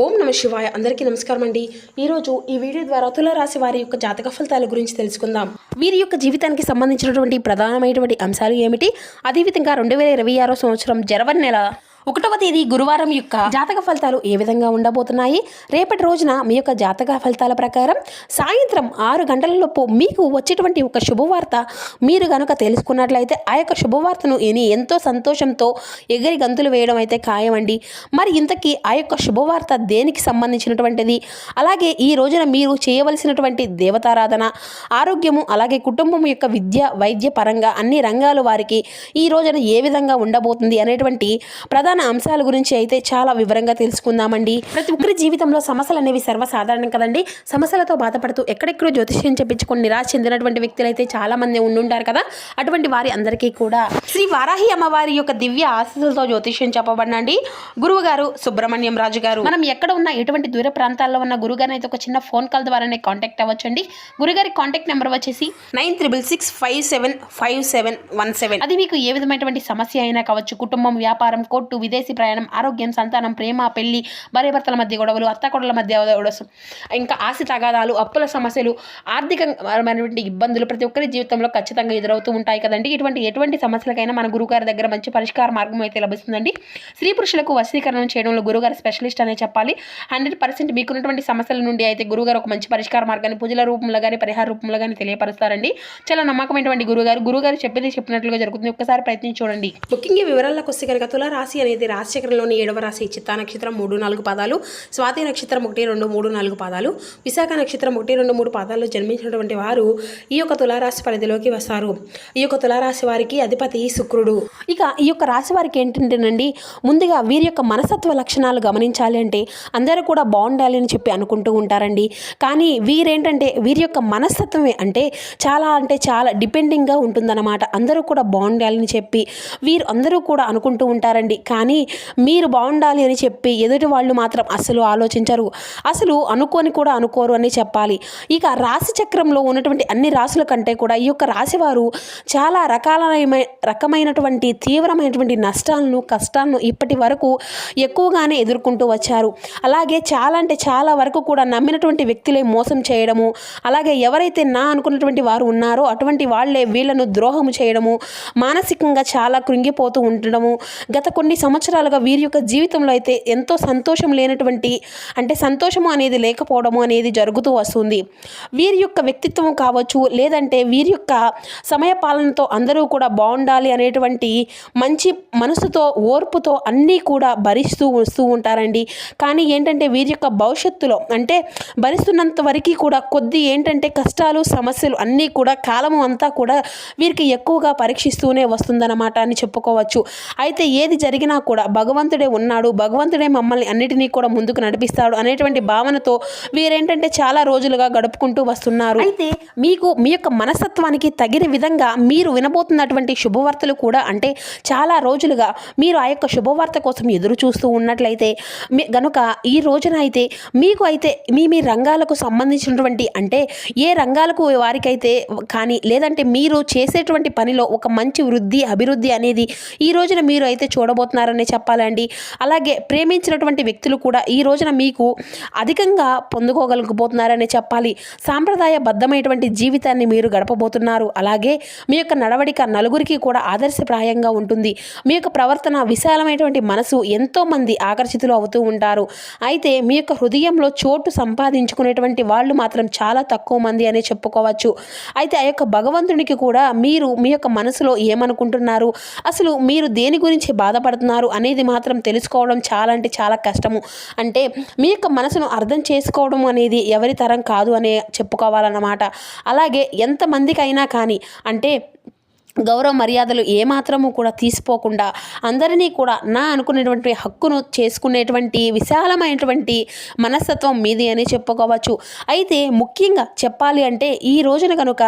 ఓం నమ శివాయ. అందరికీ నమస్కారం అండి ఈరోజు ఈ వీడియో ద్వారా తులరాశి వారి యొక్క జాతక ఫలితాల గురించి తెలుసుకుందాం. వీరి యొక్క జీవితానికి సంబంధించినటువంటి ప్రధానమైనటువంటి అంశాలు ఏమిటి? అదేవిధంగా రెండు వేల ఇరవై ఆరో సంవత్సరం జనవరి నెల ఒకటవ తేదీ గురువారం యొక్క జాతక ఫలితాలు ఏ విధంగా ఉండబోతున్నాయి? రేపటి రోజున మీ యొక్క జాతక ఫలితాల ప్రకారం సాయంత్రం ఆరు గంటలలోపు మీకు వచ్చేటువంటి ఒక శుభవార్త మీరు కనుక తెలుసుకున్నట్లయితే ఆ యొక్క శుభవార్తను విని ఎంతో సంతోషంతో ఎగిరి గంతులు వేయడం అయితే ఖాయమండి. మరి ఇంతకీ ఆ యొక్క శుభవార్త దేనికి సంబంధించినటువంటిది? అలాగే ఈ రోజున మీరు చేయవలసినటువంటి దేవతారాధన ఆరోగ్యము అలాగే కుటుంబం యొక్క విద్య వైద్య పరంగా అన్ని రంగాలు వారికి ఈ రోజున ఏ విధంగా ఉండబోతుంది అనేటువంటి ప్రధాన అంశాల గురించి అయితే చాలా వివరంగా తెలుసుకుందామండి. ప్రతి ఒక్కరి జీవితంలో సమస్యలు అనేవి సర్వసాధారణం కదండి. సమస్యలతో బాధపడుతూ ఎక్కడెక్కడో జ్యోతిష్యం చెప్పించుకుని నిరాశ చెందినటువంటి వ్యక్తులు అయితే చాలా మంది ఉండుంటారు కదా. అటువంటి వారి అందరికీ కూడా శ్రీ వారాహి అమ్మవారి యొక్క దివ్య ఆశీస్సులతో జ్యోతిష్యం చెప్పబడినండి. గురువు గారు సుబ్రహ్మణ్యం రాజు గారు మనం ఎక్కడ ఉన్న ఎటువంటి దూర ప్రాంతాల్లో ఉన్న గురుగారిని అయితే ఒక చిన్న ఫోన్ కాల్ ద్వారానే కాంటాక్ట్ అవ్వచ్చండి. గురుగారి కాంటాక్ట్ నెంబర్ వచ్చేసి nine triple six five seven five seven one seven. అది మీకు ఏ విధమైనటువంటి సమస్య అయినా కావచ్చు కుటుంబం వ్యాపారం కోర్టు విదేశీ ప్రయాణం ఆరోగ్యం సంతానం ప్రేమ పెళ్ళి భార్యాభర్తల మధ్య గొడవలు అత్తకొడల మధ్య గొడవలు ఇంకా ఆస్తి తగాదాలు అప్పుల సమస్యలు ఆర్థికమైనటువంటి ఇబ్బందులు ప్రతి ఒక్కరి జీవితంలో ఖచ్చితంగా ఎదురవుతూ ఉంటాయి కదండి. ఇటువంటి ఎటువంటి సమస్యలకైనా మన గురుగారి దగ్గర మంచి పరిష్కార మార్గం అయితే లభిస్తుందండి. స్త్రీ పురుషులకు వశీకరణం చేయడంలో గురుగారు స్పెషలిస్ట్ అనే చెప్పాలి. హండ్రెడ్ పర్సెంట్ మీకున్నటువంటి సమస్యల నుండి అయితే గురుగారు ఒక మంచి పరిష్కార మార్గాన్ని పూజల రూపంలో కానీ పరిహార రూపంలో కానీ తెలియపరుస్తారండి. చాలా నమ్మకమైనటువంటి గురుగారు గురుగారు చెప్పేది చెప్పినట్లుగా జరుగుతుంది. ఒక్కసారి ప్రయత్నించి చూడండి. ముఖ్యంగా వివరాలకు వస్తే కనుక తుల రాశి అనేది రాశిచక్రంలోని ఏడవ రాశి చిత్తా నక్షత్రం మూడు నాలుగు పాదాలు స్వాతి నక్షత్రం ఒకటి రెండు మూడు నాలుగు పాదాలు. విశాఖ నక్షత్రం ఒకటి రెండు మూడు పాదాల్లో జన్మించినటువంటి వారు ఈ యొక్క తులారాశి పరిధిలోకి వస్తారు. ఈ యొక్క తులారాశి వారికి అధిపతి శుక్రుడు. ఇక ఈ యొక్క రాశి వారికి ఏంటంటేనండి ముందుగా వీరి యొక్క మనసత్వ లక్షణాలు గమనించాలి అంటే అందరూ కూడా బాగుండాలి అని చెప్పి అనుకుంటూ ఉంటారండి. కానీ వీరేంటంటే వీరి యొక్క మనస్తత్వమే అంటే చాలా అంటే చాలా డిపెండింగ్గా ఉంటుందన్నమాట. అందరూ కూడా బాగుండాలి అని చెప్పి వీరు అందరూ కూడా అనుకుంటూ ఉంటారండి. కానీ మీరు బాగుండాలి అని చెప్పి ఎదుటి వాళ్ళు మాత్రం అసలు ఆలోచించరు. అసలు అనుకోని కూడా అనుకోరు అని చెప్పాలి. ఇక రాశి చక్రంలో ఉన్నటువంటి అన్ని రాశుల కంటే కూడా ఈ యొక్క రాశివారు చాలా రకాల రకమైనటువంటి తీవ్రమైనటువంటి నష్టాలను కష్టాలను ఇప్పటి వరకు ఎక్కువగానే ఎదుర్కొంటూ వచ్చారు. అలాగే చాలా అంటే చాలా వరకు కూడా నమ్మినటువంటి వ్యక్తులే మోసం చేయడము అలాగే ఎవరైతే నా అనుకున్నటువంటి వారు ఉన్నారో అటువంటి వాళ్ళే వీళ్ళను ద్రోహము చేయడము మానసికంగా చాలా కృంగిపోతూ ఉండడము గత కొన్ని సంవత్సరాలుగా వీరి యొక్క జీవితంలో అయితే ఎంతో సంతోషం లేనటువంటి అంటే సంతోషము అనేది లేకపోవడము అనేది జరుగుతూ వస్తుంది. వీరి యొక్క వ్యక్తిత్వం కావచ్చు లేదంటే వీరి యొక్క సమయ పాలనతో అందరూ కూడా బాగుండాలి అనేటువంటి మంచి మనసుతో ఓర్పుతో అన్నీ కూడా భరిస్తూ వస్తూ ఉంటారండి. కానీ ఏంటంటే వీరి యొక్క భవిష్యత్తులో అంటే భరిస్తున్నంత వరకు కూడా కొద్ది ఏంటంటే కష్టాలు సమస్యలు అన్నీ కూడా కాలము అంతా కూడా వీరికి ఎక్కువగా పరీక్షిస్తూనే వస్తుందన్నమాట అని చెప్పుకోవచ్చు. అయితే ఏది జరిగినా కూడా భగవంతుడే ఉన్నాడు భగవంతుడే మమ్మల్ని అన్నిటినీ కూడా ముందుకు నడిపిస్తాడు అనేటువంటి భావనతో వీరేంటంటే చాలా రోజులుగా గడుపుకుంటూ వస్తున్నారు. అయితే మీకు మీ యొక్క మనస్తత్వానికి తగిన విధంగా మీరు వినబోతున్నటువంటి శుభవార్తలు కూడా అంటే చాలా రోజులుగా మీరు ఆ యొక్క శుభవార్త కోసం ఎదురు చూస్తూ ఉన్నట్లయితే గనుక ఈ రోజున అయితే మీకు అయితే మీ మీ రంగాలకు సంబంధించినటువంటి అంటే ఏ రంగాలకు వారికైతే కానీ లేదంటే మీరు చేసేటువంటి పనిలో ఒక మంచి వృద్ధి అభివృద్ధి అనేది ఈ రోజున మీరు అయితే చూడబోతున్నారని చెప్పాలండి. అలాగే ప్రేమించినటువంటి వ్యక్తులు కూడా ఈ రోజున మీకు అధికంగా పొందుకోగలిగిపోతున్నారని చెప్పాలి. సాంప్రదాయబద్ధమైనటువంటి జీవితాన్ని మీరు గడపబోతున్నారు. అలాగే మీ యొక్క నడవడిక నలుగురికి కూడా ఆదర్శప్రాయంగా ఉంటుంది. మీ యొక్క ప్రవర్తన విశాలమైనటువంటి మనసు ఎంతోమంది ఆకర్షితులు అవుతూ ఉంటారు. అయితే మీ యొక్క హృదయంలో చోటు సంపాదించుకునేటువంటి వాళ్ళు మాత్రం చాలా తక్కువ మంది అనే చెప్పుకోవచ్చు. అయితే ఆ యొక్క భగవంతునికి కూడా మీరు మీ యొక్క మనసులో ఏమనుకుంటున్నారు? అసలు మీరు దేని గురించి బాధపడుతున్నారు? ఉన్నారు అనేది మాత్రం తెలుసుకోవడం చాలా అంటే చాలా కష్టము. అంటే మీ యొక్క మనసును అర్థం చేసుకోవడం అనేది ఎవరి తరం కాదు అనే చెప్పుకోవాలన్నమాట. అలాగే ఎంతమందికైనా కానీ అంటే గౌరవ మర్యాదలు ఏమాత్రము కూడా తీసిపోకుండా అందరినీ కూడా నా అనుకునేటువంటి హక్కును చేసుకునేటువంటి విశాలమైనటువంటి మనస్తత్వం మీది అని చెప్పుకోవచ్చు. అయితే ముఖ్యంగా చెప్పాలి అంటే ఈ రోజున కనుక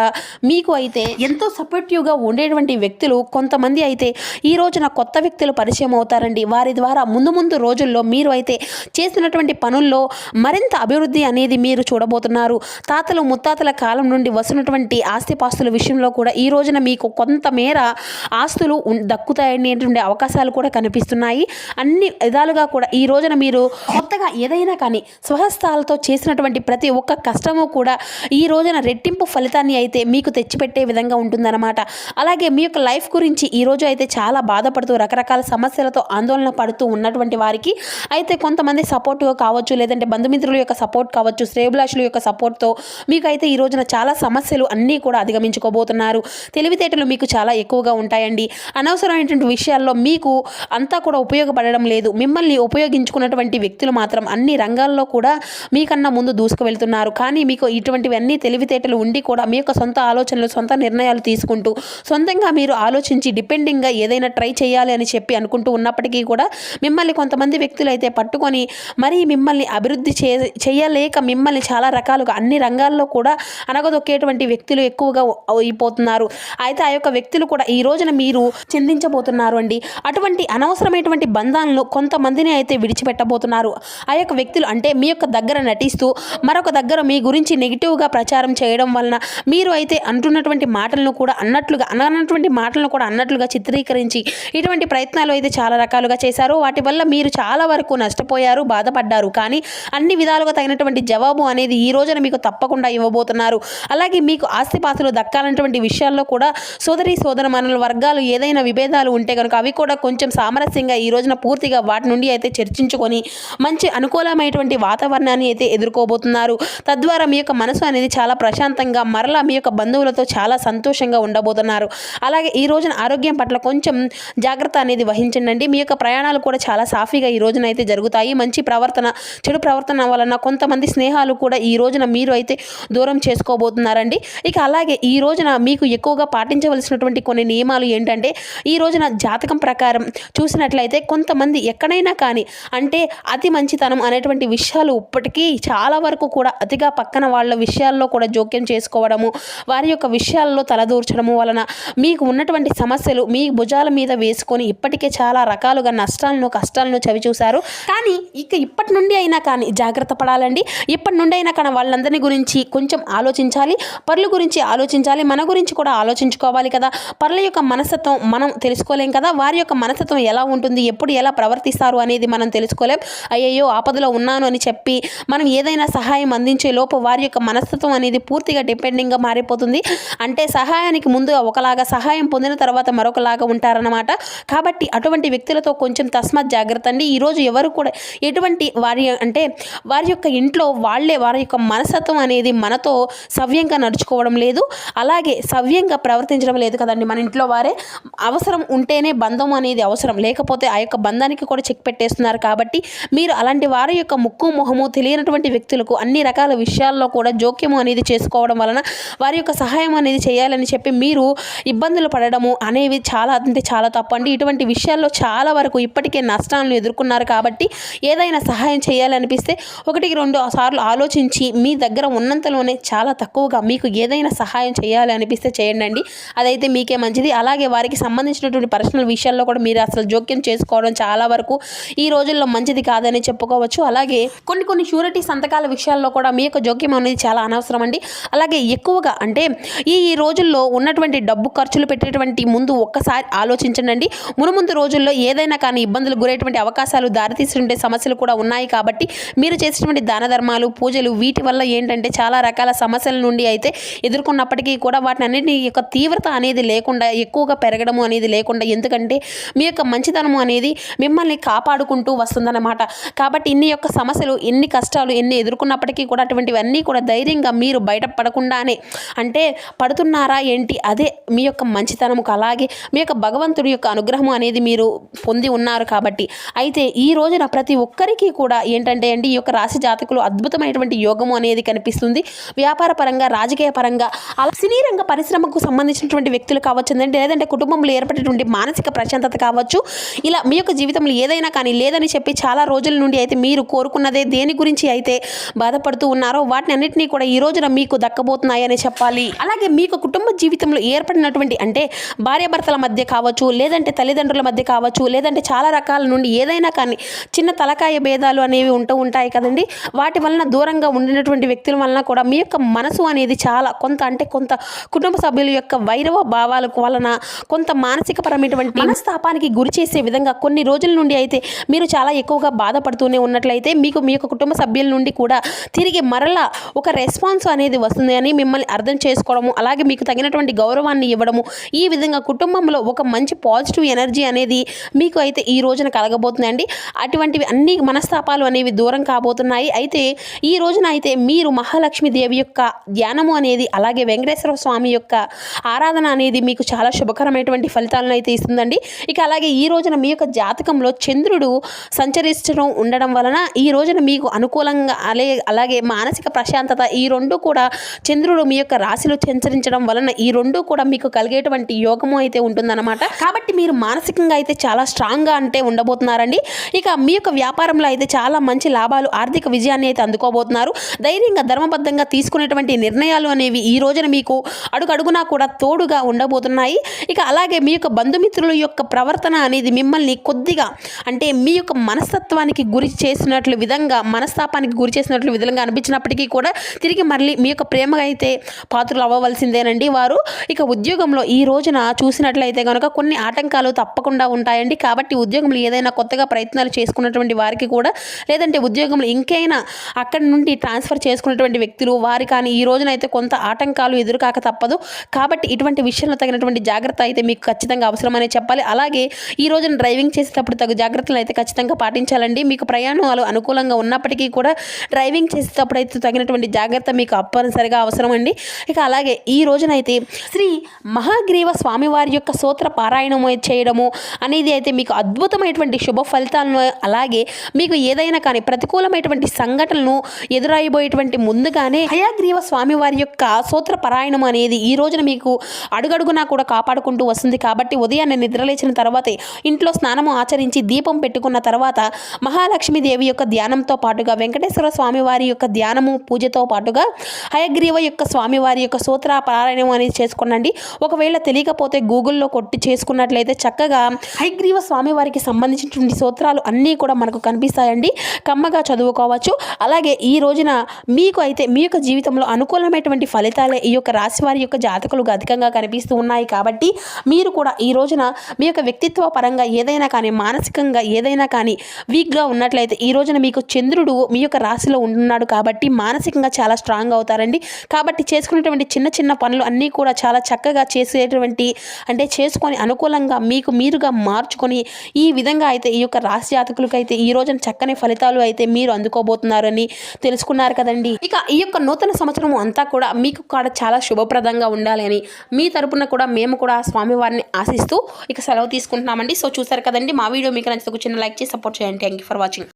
మీకు అయితే ఎంతో సపోర్టివ్గా ఉండేటువంటి వ్యక్తులు కొంతమంది అయితే ఈ రోజున కొత్త వ్యక్తులు పరిచయం అవుతారండి. వారి ద్వారా ముందు ముందు రోజుల్లో మీరు అయితే చేసినటువంటి పనుల్లో మరింత అభివృద్ధి అనేది మీరు చూడబోతున్నారు. తాతలు ముత్తాతల కాలం నుండి వస్తున్నటువంటి ఆస్తిపాస్తుల విషయంలో కూడా ఈ రోజున మీకు కొంత కొంతమేర ఆస్తులు దక్కుతాయనేటువంటి అవకాశాలు కూడా కనిపిస్తున్నాయి. అన్ని విధాలుగా కూడా ఈ రోజున మీరు కొత్తగా ఏదైనా కానీ స్వహస్తాలతో చేసినటువంటి ప్రతి ఒక్క కష్టము కూడా ఈ రోజున రెట్టింపు ఫలితాన్ని అయితే మీకు తెచ్చిపెట్టే విధంగా ఉంటుందన్నమాట. అలాగే మీ యొక్క లైఫ్ గురించి ఈ రోజు అయితే చాలా బాధపడుతూ రకరకాల సమస్యలతో ఆందోళన పడుతూ ఉన్నటువంటి వారికి అయితే కొంతమంది సపోర్ట్ కావచ్చు లేదంటే బంధుమిత్రుల యొక్క సపోర్ట్ కావచ్చు శ్రేభిలాషుల యొక్క సపోర్ట్తో మీకు అయితే ఈ రోజున చాలా సమస్యలు అన్నీ కూడా అధిగమించుకోబోతున్నారు. తెలివితేటలు మీకు చాలా ఎక్కువగా ఉంటాయండి. అనవసరమైనటువంటి విషయాల్లో మీకు అంతా కూడా ఉపయోగపడడం లేదు. మిమ్మల్ని ఉపయోగించుకున్నటువంటి వ్యక్తులు మాత్రం అన్ని రంగాల్లో కూడా మీకన్నా ముందు దూసుకు వెళ్తున్నారు కానీ మీకు ఇటువంటివన్నీ తెలివితేటలు ఉండి కూడా మీ యొక్క సొంత ఆలోచనలు సొంత నిర్ణయాలు తీసుకుంటూ సొంతంగా మీరు ఆలోచించి డిపెండింగ్గా ఏదైనా ట్రై చేయాలి అని చెప్పి అనుకుంటూ ఉన్నప్పటికీ కూడా మిమ్మల్ని కొంతమంది వ్యక్తులు అయితే పట్టుకొని మరీ మిమ్మల్ని అభివృద్ధి చే చేయలేక మిమ్మల్ని చాలా రకాలుగా అన్ని రంగాల్లో కూడా అనగదొక్కేటువంటి వ్యక్తులు ఎక్కువగా అయిపోతున్నారు. అయితే ఆ యొక్క వ్యక్తులు కూడా ఈ రోజున మీరు చెందించబోతున్నారు అండి. అటువంటి అనవసరమైనటువంటి బంధాలను కొంతమందిని అయితే విడిచిపెట్టబోతున్నారు. ఆ యొక్క వ్యక్తులు అంటే మీ యొక్క దగ్గర నటిస్తూ మరొక దగ్గర మీ గురించి నెగిటివ్గా ప్రచారం చేయడం వలన మీరు అయితే అంటున్నటువంటి మాటలను కూడా అన్నట్లుగా అనన్నటువంటి మాటలను కూడా అన్నట్లుగా చిత్రీకరించి ఇటువంటి ప్రయత్నాలు అయితే చాలా రకాలుగా చేశారు. వాటి వల్ల మీరు చాలా వరకు నష్టపోయారు బాధపడ్డారు. కానీ అన్ని విధాలుగా తగినటువంటి జవాబు అనేది ఈ రోజున మీకు తప్పకుండా ఇవ్వబోతున్నారు. అలాగే మీకు ఆస్తిపాస్తులు దక్కాలన్నటువంటి విషయాల్లో కూడా సోదరి సోదర మనల వర్గాలు ఏదైనా విభేదాలు ఉంటే కనుక అవి కూడా కొంచెం సామరస్యంగా ఈ రోజున పూర్తిగా వాటి నుండి అయితే చర్చించుకొని మంచి అనుకూలమైనటువంటి వాతావరణాన్ని అయితే ఎదుర్కోబోతున్నారు. తద్వారా మీ యొక్క మనసు అనేది చాలా ప్రశాంతంగా మరలా మీ యొక్క బంధువులతో చాలా సంతోషంగా ఉండబోతున్నారు. అలాగే ఈ రోజున ఆరోగ్యం పట్ల కొంచెం జాగ్రత్త అనేది వహించండి మీ యొక్క ప్రయాణాలు కూడా చాలా సాఫీగా ఈ రోజున అయితే జరుగుతాయి. మంచి ప్రవర్తన చెడు ప్రవర్తన వలన కొంతమంది స్నేహాలు కూడా ఈ రోజున మీరు అయితే దూరం చేసుకోబోతున్నారండి. ఇక అలాగే ఈ రోజున మీకు ఎక్కువగా పాటించవలసిన పాటించవలసినటువంటి కొన్ని నియమాలు ఏంటంటే ఈ రోజున జాతకం ప్రకారం చూసినట్లయితే కొంతమంది ఎక్కడైనా కానీ అంటే అతి మంచితనం అనేటువంటి విషయాలు ఇప్పటికీ చాలా వరకు కూడా అతిగా పక్కన వాళ్ళ విషయాల్లో కూడా జోక్యం చేసుకోవడము వారి యొక్క విషయాల్లో తలదూర్చడము వలన మీకు ఉన్నటువంటి సమస్యలు మీ భుజాల మీద వేసుకొని ఇప్పటికే చాలా రకాలుగా నష్టాలను కష్టాలను చవి చూశారు. కానీ ఇక ఇప్పటి నుండి అయినా కానీ జాగ్రత్త పడాలండి. ఇప్పటి నుండి అయినా కానీ వాళ్ళందరినీ గురించి కొంచెం ఆలోచించాలి. పరుల గురించి ఆలోచించాలి. మన గురించి కూడా ఆలోచించుకోవాలి కదా. పరుల యొక్క మనస్తత్వం మనం తెలుసుకోలేం కదా? వారి యొక్క మనస్తత్వం ఎలా ఉంటుంది? ఎప్పుడు ఎలా ప్రవర్తిస్తారు అనేది మనం తెలుసుకోలేం. అయ్యయ్యో ఆపదలో ఉన్నాను అని చెప్పి మనం ఏదైనా సహాయం అందించే లోపు వారి యొక్క మనస్తత్వం అనేది పూర్తిగా డిపెండింగ్గా మారిపోతుంది. అంటే సహాయానికి ముందు ఒకలాగా సహాయం పొందిన తర్వాత మరొకలాగా ఉంటారన్నమాట. కాబట్టి అటువంటి వ్యక్తులతో కొంచెం తస్మాత్ జాగ్రత్త అండి. ఈరోజు ఎవరు కూడా ఎటువంటి వారి అంటే వారి యొక్క ఇంట్లో వాళ్ళే వారి యొక్క మనస్తత్వం అనేది మనతో సవ్యంగా నడుచుకోవడం లేదు. అలాగే సవ్యంగా ప్రవర్తించడం లేదు. లేదు కదండి. మన ఇంట్లో వారే అవసరం ఉంటేనే బంధం అనేది అవసరం. లేకపోతే ఆ యొక్క బంధానికి కూడా చెక్ పెట్టేస్తున్నారు కాబట్టి మీరు అలాంటి వారి యొక్క ముక్కు మొహము తెలియనటువంటి వ్యక్తులకు అన్ని రకాల విషయాల్లో కూడా జోక్యము అనేది చేసుకోవడం వలన వారి యొక్క సహాయం అనేది చేయాలని చెప్పి మీరు ఇబ్బందులు పడడము అనేవి చాలా అంటే చాలా తప్పండి ఇటువంటి విషయాల్లో చాలా వరకు ఇప్పటికే నష్టాలను ఎదుర్కొన్నారు కాబట్టి ఏదైనా సహాయం చేయాలనిపిస్తే ఒకటికి రెండు సార్లు ఆలోచించి మీ దగ్గర ఉన్నంతలోనే చాలా తక్కువగా మీకు ఏదైనా సహాయం చేయాలి అనిపిస్తే చేయండి అండి. అయితే మీకే మంచిది. అలాగే వారికి సంబంధించినటువంటి పర్సనల్ విషయాల్లో కూడా మీరు అసలు జోక్యం చేసుకోవడం చాలా వరకు ఈ రోజుల్లో మంచిది కాదని చెప్పుకోవచ్చు. అలాగే కొన్ని కొన్ని షూరిటీ సంతకాల విషయాల్లో కూడా మీ యొక్క జోక్యం అనేది చాలా అనవసరం అండి. అలాగే ఎక్కువగా అంటే ఈ ఈ రోజుల్లో ఉన్నటువంటి డబ్బు ఖర్చులు పెట్టేటువంటి ముందు ఒక్కసారి ఆలోచించండి మునుముందు రోజుల్లో ఏదైనా కానీ ఇబ్బందులు గురైనటువంటి అవకాశాలు దారితీస్తుంటే సమస్యలు కూడా ఉన్నాయి కాబట్టి మీరు చేసినటువంటి దాన ధర్మాలు పూజలు వీటి వల్ల ఏంటంటే చాలా రకాల సమస్యల నుండి అయితే ఎదుర్కొన్నప్పటికీ కూడా వాటిని అన్నింటినీ యొక్క తీవ్రత అనేది లేకుండా ఎక్కువగా పెరగడము అనేది లేకుండా ఎందుకంటే మీ యొక్క మంచితనము అనేది మిమ్మల్ని కాపాడుకుంటూ వస్తుందన్నమాట. కాబట్టి ఇన్ని యొక్క సమస్యలు ఎన్ని కష్టాలు ఎన్ని ఎదుర్కొన్నప్పటికీ కూడా అటువంటివన్నీ కూడా ధైర్యంగా మీరు బయటపడకుండానే అంటే పడుతున్నారా ఏంటి? అదే మీ యొక్క మంచితనముకు అలాగే మీ యొక్క భగవంతుడి యొక్క అనుగ్రహం అనేది మీరు పొంది ఉన్నారు కాబట్టి. అయితే ఈ రోజున ప్రతి ఒక్కరికి కూడా ఏంటంటే అండి ఈ యొక్క రాశి జాతకులు అద్భుతమైనటువంటి యోగము అనేది కనిపిస్తుంది. వ్యాపార పరంగా రాజకీయ పరంగా అలా సినీ రంగ పరిశ్రమకు సంబంధించినటువంటి వ్యక్తులు కావచ్చు లేదంటే లేదంటే కుటుంబంలో ఏర్పడేటువంటి మానసిక ప్రశాంతత కావచ్చు ఇలా మీ యొక్క జీవితంలో ఏదైనా కానీ లేదని చెప్పి చాలా రోజుల నుండి అయితే మీరు కోరుకున్నదే దేని గురించి అయితే బాధపడుతూ ఉన్నారో వాటిని అన్నింటినీ కూడా ఈ రోజున మీకు దక్కబోతున్నాయని చెప్పాలి. అలాగే మీకు కుటుంబ జీవితంలో ఏర్పడినటువంటి అంటే భార్యాభర్తల మధ్య కావచ్చు లేదంటే తల్లిదండ్రుల మధ్య కావచ్చు లేదంటే చాలా రకాల నుండి ఏదైనా కానీ చిన్న తలకాయ భేదాలు అనేవి ఉంటూ ఉంటాయి కదండి. వాటి వలన దూరంగా ఉండినటువంటి వ్యక్తుల వలన కూడా మీ యొక్క మనసు అనేది చాలా కొంత అంటే కొంత కుటుంబ సభ్యుల యొక్క వైరవ భావాలకు వలన కొంత మానసికపరమైనటువంటి మనస్తాపానికి గురి చేసే విధంగా కొన్ని రోజుల నుండి అయితే మీరు చాలా ఎక్కువగా బాధపడుతూనే ఉన్నట్లయితే మీకు మీ యొక్క కుటుంబ సభ్యుల నుండి కూడా తిరిగి మరలా ఒక రెస్పాన్స్ అనేది వస్తుంది అని మిమ్మల్ని అర్థం చేసుకోవడము అలాగే మీకు తగినటువంటి గౌరవాన్ని ఇవ్వడము ఈ విధంగా కుటుంబంలో ఒక మంచి పాజిటివ్ ఎనర్జీ అనేది మీకు అయితే ఈ రోజున కలగబోతుందండి. అటువంటివి అన్ని మనస్తాపాలు అనేవి దూరం కాబోతున్నాయి. అయితే ఈ రోజున అయితే మీరు మహాలక్ష్మి దేవి యొక్క ధ్యానము అనేది అలాగే వెంకటేశ్వర స్వామి యొక్క ఆరాధన అనేది మీకు చాలా శుభకరమైనటువంటి ఫలితాలను అయితే ఇస్తుందండి. ఇక అలాగే ఈ రోజున మీ యొక్క జాతకంలో చంద్రుడు సంచరించడం ఉండడం వలన ఈ రోజున మీకు అనుకూలంగా అలాగే అలాగే మానసిక ప్రశాంతత ఈ రెండు కూడా చంద్రుడు మీ యొక్క రాశిలో సంచరించడం వలన ఈ రెండు కూడా మీకు కలిగేటువంటి యోగము అయితే ఉంటుందన్నమాట. కాబట్టి మీరు మానసికంగా అయితే చాలా స్ట్రాంగ్గా అంటే ఉండబోతున్నారండి. ఇక మీ యొక్క వ్యాపారంలో అయితే చాలా మంచి లాభాలు ఆర్థిక విజయాన్ని అయితే అందుకోబోతున్నారు. ధైర్యంగా ధర్మబద్ధంగా తీసుకునేటువంటి నిర్ణయాలు అనేవి ఈ రోజున మీకు అడుగడుగునా కూడా తోడుగా ఉండబోతున్నాయి. ఇక అలాగే మీ యొక్క బంధుమిత్రుల యొక్క ప్రవర్తన అనేది మిమ్మల్ని కొద్దిగా అంటే మీ యొక్క మనస్తత్వానికి గురి చేసినట్లు విధంగా మనస్తాపానికి గురి చేసినట్లు విధంగా అనిపించినప్పటికీ కూడా తిరిగి మళ్ళీ మీ యొక్క ప్రేమ అయితే పాత్రలు అవ్వవలసిందేనండి వారు. ఇక ఉద్యోగంలో ఈ రోజున చూసినట్లయితే కనుక కొన్ని ఆటంకాలు తప్పకుండా ఉంటాయండి. కాబట్టి ఉద్యోగంలో ఏదైనా కొత్తగా ప్రయత్నాలు చేసుకున్నటువంటి వారికి కూడా లేదంటే ఉద్యోగంలో ఇంకైనా అక్కడి నుండి ట్రాన్స్ఫర్ చేసుకున్నటువంటి వ్యక్తులు వారి కానీ ఈ రోజున అయితే కొంత ఆటంకాలు ఎదురుకాక తప్పదు. కాబట్టి ఇటువంటి విషయంలో తగినటువంటి జాగ్రత్త అయితే మీకు ఖచ్చితంగా అవసరమనే చెప్పాలి. అలాగే ఈ రోజున డ్రైవింగ్ చేసేటప్పుడు తగు జాగ్రత్తలు అయితే ఖచ్చితంగా పాటించాలండి. మీకు ప్రయాణాలు అనుకూలంగా ఉన్నప్పటికీ కూడా డ్రైవింగ్ చేసేటప్పుడు అయితే తగినటువంటి జాగ్రత్త మీకు తప్పనిసరిగా అవసరం అండి ఇక అలాగే ఈ రోజునైతే శ్రీ మహాగ్రీవ స్వామివారి యొక్క సూత్ర పారాయణం చేయడము అనేది అయితే మీకు అద్భుతమైనటువంటి శుభ ఫలితాలను అలాగే మీకు ఏదైనా కానీ ప్రతికూలమైనటువంటి సంఘటనలను ఎదురయ్యబోయేటువంటి ముందుగానే హయాగ్రీవ స్వామివారి యొక్క సూత్ర పారాయణం అనేది ఈ రోజున మీకు అడుగడుగునా కూడా కాపాడుకుంటూ వస్తుంది. కాబట్టి ఉదయాన్నే నిద్రలేచిన తర్వాతే ఇంట్లో స్నానము ఆచరించి దీపం పెట్టుకున్న తర్వాత మహాలక్ష్మీదేవి యొక్క ధ్యానంతో పాటుగా వెంకటేశ్వర స్వామి వారి యొక్క ధ్యానము పూజతో పాటుగా హయగ్రీవ యొక్క స్వామివారి యొక్క సూత్ర పారాయణం అనేది చేసుకోనండి ఒకవేళ తెలియకపోతే గూగుల్లో కొట్టి చేసుకున్నట్లయితే చక్కగా హయగ్రీవ స్వామివారికి సంబంధించినటువంటి సూత్రాలు అన్నీ కూడా మనకు కనిపిస్తాయండి. కమ్మగా చదువుకోవచ్చు. అలాగే ఈ రోజున మీకు అయితే మీ యొక్క జీవితంలో అనుకూలమైనటువంటి ఫలితాలే ఈ యొక్క రాశి వారి యొక్క జాతకులుగా అధికంగా కనిపిస్తూ ఉన్నాయి కాబట్టి మీరు కూడా ఈ రోజున మీ యొక్క వ్యక్తిత్వ పరంగా ఏదైనా కానీ మానసికంగా ఏదైనా కానీ వీక్గా ఉన్నట్లయితే ఈ రోజున మీకు చంద్రుడు మీ యొక్క రాశిలో ఉంటున్నాడు కాబట్టి మానసికంగా చాలా స్ట్రాంగ్ అవుతారండి. కాబట్టి చేసుకునేటువంటి చిన్న చిన్న పనులు అన్నీ కూడా చాలా చక్కగా చేసేటువంటి అంటే చేసుకొని అనుకూలంగా మీకు మీరుగా మార్చుకొని ఈ విధంగా అయితే ఈ యొక్క రాశి జాతకులకు అయితే ఈ రోజున చక్కని ఫలితాలు అయితే మీరు అందుకోబోతున్నారని తెలుసుకున్నారు కదండి. ఇక ఈ యొక్క నూతన సంవత్సరం అంతా కూడా మీకు కూడా చాలా శుభప్రదంగా ఉండాలి అని మీ తరపున కూడా మేము కూడా స్వామివారిని ఆశిస్తూ ఇక సెలవు తీసుకుంటున్నామండి. సో చూసారు కదండి మా వీడియో మీకు నచ్చితే ఒక చిన్న లైక్ చేసి సపోర్ట్ చేయండి. Thank for watching